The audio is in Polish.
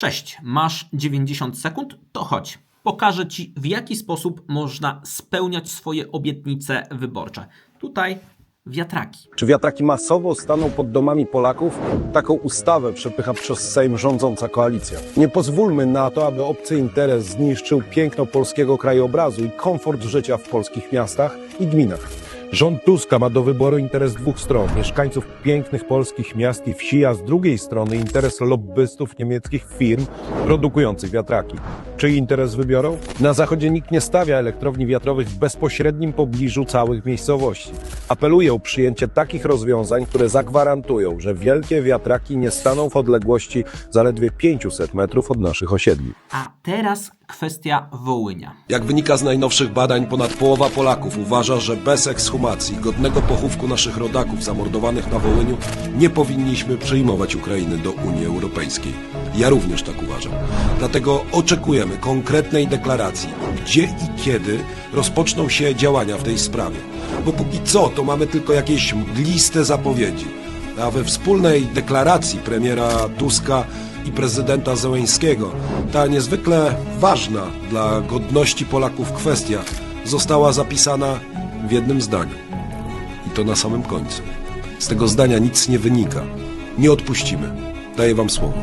Cześć, masz 90 sekund? To chodź. Pokażę Ci, w jaki sposób można spełniać swoje obietnice wyborcze. Tutaj wiatraki. Czy wiatraki masowo staną pod domami Polaków? Taką ustawę przepycha przez Sejm rządząca koalicja. Nie pozwólmy na to, aby obcy interes zniszczył piękno polskiego krajobrazu i komfort życia w polskich miastach i gminach. Rząd Tuska ma do wyboru interes dwóch stron, mieszkańców pięknych polskich miast i wsi, a z drugiej strony interes lobbystów niemieckich firm produkujących wiatraki. Czyj interes wybiorą? Na zachodzie nikt nie stawia elektrowni wiatrowych w bezpośrednim pobliżu całych miejscowości. Apeluję o przyjęcie takich rozwiązań, które zagwarantują, że wielkie wiatraki nie staną w odległości zaledwie 500 metrów od naszych osiedli. A teraz kwestia Wołynia. Jak wynika z najnowszych badań, ponad połowa Polaków uważa, że bez ekshumacji, godnego pochówku naszych rodaków zamordowanych na Wołyniu, nie powinniśmy przyjmować Ukrainy do Unii Europejskiej. Ja również tak uważam. Dlatego oczekujemy konkretnej deklaracji, gdzie i kiedy rozpoczną się działania w tej sprawie. Bo póki co to mamy tylko jakieś mgliste zapowiedzi. A we wspólnej deklaracji premiera Tuska i prezydenta Zełęńskiego ta niezwykle ważna dla godności Polaków kwestia została zapisana w jednym zdaniu. I to na samym końcu. Z tego zdania nic nie wynika. Nie odpuścimy. Daję wam słowo.